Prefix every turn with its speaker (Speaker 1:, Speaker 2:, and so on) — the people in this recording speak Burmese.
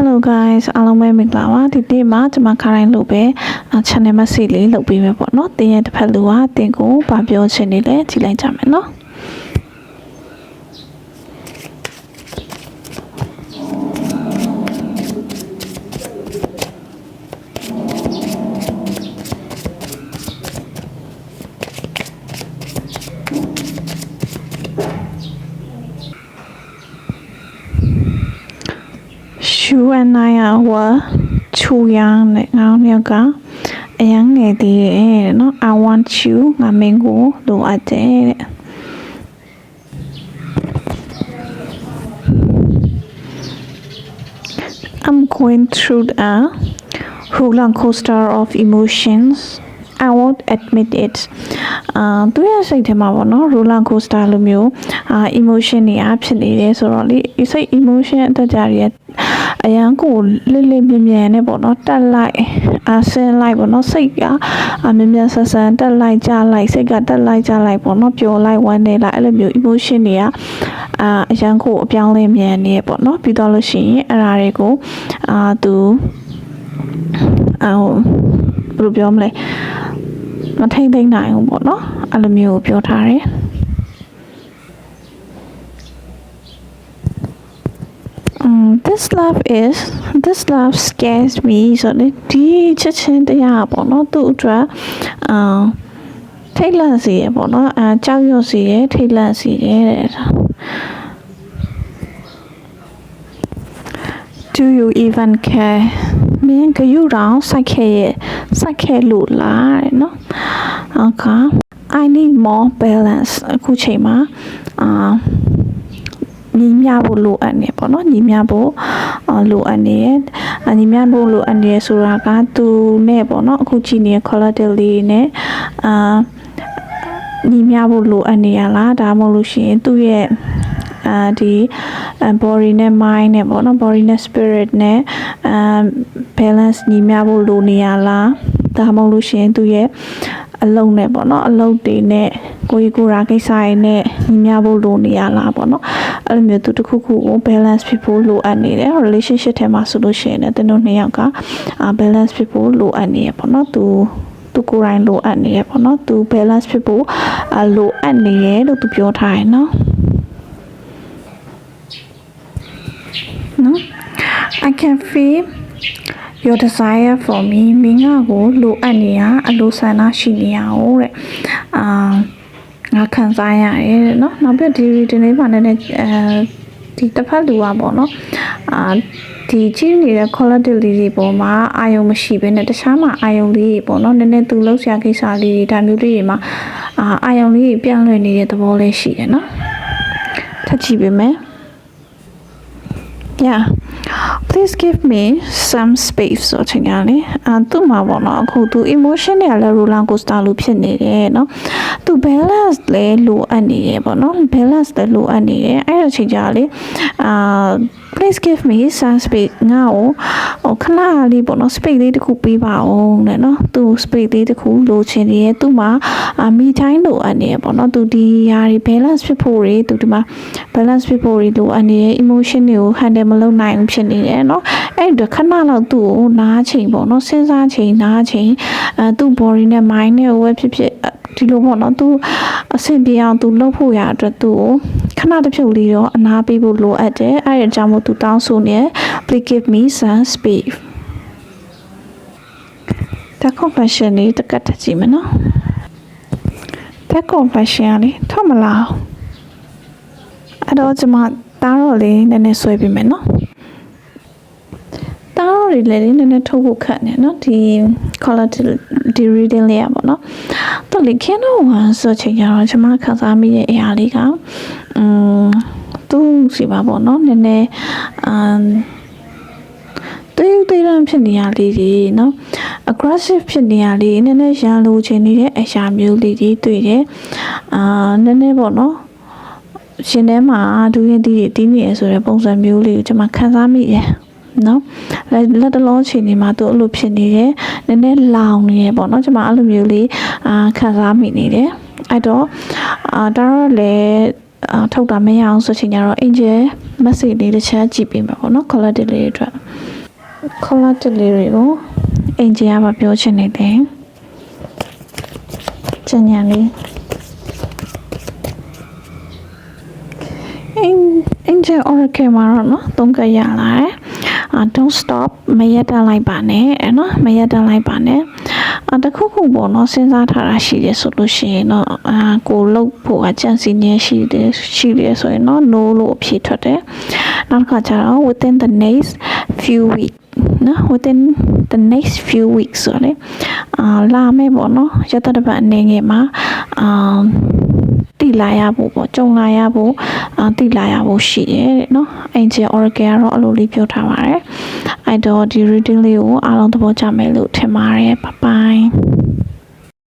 Speaker 1: Hello guys အားလုံးပဲမင်္ဂလာပါဒီနေ့မှာကျွန်မခါတိုင်းလို့ပဲအာ channel message လေးလုပ်ပေးမယ်ပေါ့နော်တင်းရဲ့တစ်ဖက်လူကတင်းကိုဗာပြောချင်နေလဲကြည့်လိုက်ကြမယ်နော် you and I are were too young တဲ့ငါတို့နှစ်ယောက်ကအရန်ငယ်သေးတယ်တဲ့နော် I want you ငါမင်းကိုလိုအပ်တယ်တဲ့ I'm going through a roller coaster of emotions I won't admit it အာသူရဲ့စိတ်ထဲမှာပေါ့နော် roller coaster လိုမျိုးအာ emotion တွေအဖြစ်နေတယ်ဆိုတော့လေစိတ် emotion အတက်ကြရ အရန်ကိုလစ်လစ်မြင်မြန်နဲ့ပေါ့နော်တက်လိုက်အဆင်းလိုက်ပေါ့နော်စိတ်ကအမြင်မြန်ဆန်ဆန်တက်လိုက်ကြလိုက်စိတ်ကတက်လိုက်ကြလိုက်ပေါ့နော်ပျော်လိုက်ဝမ်းနေလိုက်အဲ့လိုမျိုး emotion တွေကအာအရန်ကိုအပြောင်းလဲမြန်နေပေါ့နော်ပြီးတော့လို့ရှိရင်အဲ့ဒါတွေကိုအာသူအော်ဘယ်လိုပြောမလဲမထိမ့်သိမ့်နိုင်ဘူးပေါ့နော်အဲ့လိုမျိုးပြောထားတယ် this love is this love scares me ဆိုတော့ဒီချက်ချင်းတရားပေါ့နော်သူ့အတွက်အာထိတ်လန့်စေရပေါ့နော်အဲကြောက်ရွံ့စေရထိတ်လန့်စေရတဲ့ Do you even care မင်းကယူတောင်စိုက်ခဲ့ရဲ့စိုက်ခဲ့လို့လားတဲ့နော်ဟုတ်က I need more balance အခုချိန်မှာအာ ညီမျှဖို့လိုအပ်နေပေါ့နော်ညီမျှဖို့အာလိုအပ်နေရဲ့အာညီမျှဖို့လိုအပ်နေရဆိုတာကသူနဲ့ပေါ့နော်အခုကြည့်နေတဲ့ collateral လေးနဲ့အာညီမျှဖို့လိုအပ်နေရလားဒါမှမဟုတ်လို့ရှိရင်သူ့ရဲ့အာဒီ body နဲ့ mind နဲ့ပေါ့နော် body နဲ့ spirit နဲ့အာ balance ညီမျှဖို့လိုနေရလားဒါမှမဟုတ်လို့ရှိရင်သူ့ရဲ့ အလုံးနဲ့ပေါ့နော်အလုံးတွေနဲ့ကိုကြီးကိုယ်ရာကိစ္စတွေနဲ့ညီမျှဖို့လိုနေရလားပေါ့နော်အဲ့လိုမျိုးသူတစ်ခုခုကို balance ဖြစ်ဖို့လိုအပ်နေတယ် relationship ထဲမှာဆိုလို့ရှိရင်လည်းသူတို့နှစ်ယောက်ကအာ balance ဖြစ်ဖို့လိုအပ်နေရပေါ့နော်သူသူကိုယ်တိုင်လိုအပ်နေရပေါ့နော်သူ balance ဖြစ်ဖို့အလိုအပ်နေရလို့သူပြောထားတယ်နော်နော် I can feel your desire for me မင်းကကိုလိုအပ်နေရအလိုဆန္ဒရှိနေရဟုတ်တဲ့အာငါခံစားရတယ်တဲ့နော်နောက်ပြဒီဒီနေ့မှလည်းအဲဒီတစ်ဖက်လူอ่ะပေါ့နော်အာဒီကြီးနေတဲ့ quality လေးတွေပေါ်မှာအာယုံမရှိဘဲနဲ့တခြားမှာအာယုံလေးတွေပေါ့နော်နည်းနည်းသူလှုပ်ရှားကိစ္စလေးတွေဒါမျိုးလေးတွေမှာအာအာယုံလေးတွေပြန့်လွင့်နေတဲ့သဘောလေးရှိတယ်နော်ထပ်ကြည့်ပေးမယ် yeah please give me some space ဆိုချင်ကြလေအာသူ့မှာပေါ့နော်အခုသူ emotion တွေကလည်း roller coaster လို့ဖြစ်နေတယ်เนาะသူ balance လည်းလိုအပ်နေတယ်ပေါ့နော် balance လည်းလိုအပ်နေတယ်အဲ့လိုချိန်ကြလေအာ please give me some space ငါ့ကိုဟိုခဏလေးပေါ့နော် space လေးတစ်ခုပေးပါအောင်တဲ့နော်သူ space လေးတစ်ခုလိုချင်နေတယ်သူ့မှာမိတိုင်းလိုအပ်နေပေါ့နော်သူဒီဟာတွေ balance ဖြစ်ဖို့တွေသူဒီမှာ balance ဖြစ်ဖို့တွေလိုအပ်နေတယ် emotion တွေကို handle မလုပ်နိုင်ဘူးဖြစ်နေတယ်နော်အဲ့တော့ခဏလောက်သူ့ကိုနားချိန်ပေါ့နော်စဉ်းစားချိန်နားချိန်အဲသူ့ body နဲ့ mind နဲ့ဝယ်ဖြစ်ဖြစ်ဒီလိုပေါ့နော်သူအဆင်ပြေအောင်သူလုပ်ဖို့ရအတွက်သူ့ကို ခဏတစ်ဖြုတ်လေးတော့အနာပေးဖို့လိုအပ်တယ်အဲ့ဒါကြောင့်မို့သူတောင်းဆိုနေ please give me some space တ compassion လေးတကတ်ထကြည့်မယ်နော်တ compassion လေးထောက်မလားအဲ့တော့ကျွန်မတားတော့လေးနည်းနည်းဆွဲပေးမယ်နော်တားတော့လေးလည်းနည်းနည်းထုတ်ဖို့ခက်နေနော်ဒီ quality ဒီ reading လေးရပါတော့ တော်လေခင်းတော့ဝါဆိုချင်ကြတော့ကျွန်မခံစားမိတဲ့အရာလေးကအင်းသူ့စီပါပေါ့နော်နည်းနည်းအမ်တေးတေးရန်ဖြစ်နေရလေးတွေနော် aggressive ဖြစ်နေရလေးနည်းနည်းရန်လိုချင်နေတဲ့အရာမျိုးလေးတွေတွေ့တယ်အာနည်းနည်းပေါ့နော်ရှင်ထဲမှာဒူးရင်တီးတွေတီးနေရဆိုတဲ့ပုံစံမျိုးလေးကိုကျွန်မခံစားမိတယ်နော်လက်လက်တလုံးချိန်နေမှာသူအဲ့လိုဖြစ်နေတယ် နည်းနည်းလောင်နေရပေါ့နော်ကျွန်မအဲ့လိုမျိုးလေးအာခံစားမိနေတယ်အဲ့တော့အာဒါတော့လေအာထုတ်တာမရအောင်ဆိုချင်ကြတော့ angel message လေးတစ်ချက်ကြည့်ပေးမှာပေါ့နော် collective လေးတွေအတွက် color တစ်လေးတွေကိုအင်ဂျီကမပြောချင်နေတယ်ကျန်ညာလေးအင်အင်ဂျီ oracle မှာတော့နော်သုံးကရလာတယ်အာ don't stop မရက်တန့်လိုက်ပါနဲ့အဲ့နော်မရက်တန့်လိုက်ပါနဲ့အာတခုခုပေါ့နော်စဉ်းစားထားတာရှိတယ်ဆိုလို့ရှိရင်တော့အာကိုလုတ်ဖို့အကြံစီနေရှိတယ်ရှိတယ်ဆိုရင်တော့ no လို့အဖြေထွက်တယ်နောက်တစ်ခါကျတော့ within the next few weeks နော် within the next few weeks ဆိုလေအာလာမယ်ပေါ့နော်ရတတပတ်အနေငယ်မှာအာတိလာရဖို့ပေါ့ကြုံလာရဖို့ အာတိလာရဖို့ရှိတယ်တဲ့နော် angel oracle ကတော့အလိုလေးပြောထားပါတယ်အဲ့တော့ဒီ reading လေးကိုအားလုံးသဘောကျမယ်လို့ထင်ပါတယ် bye bye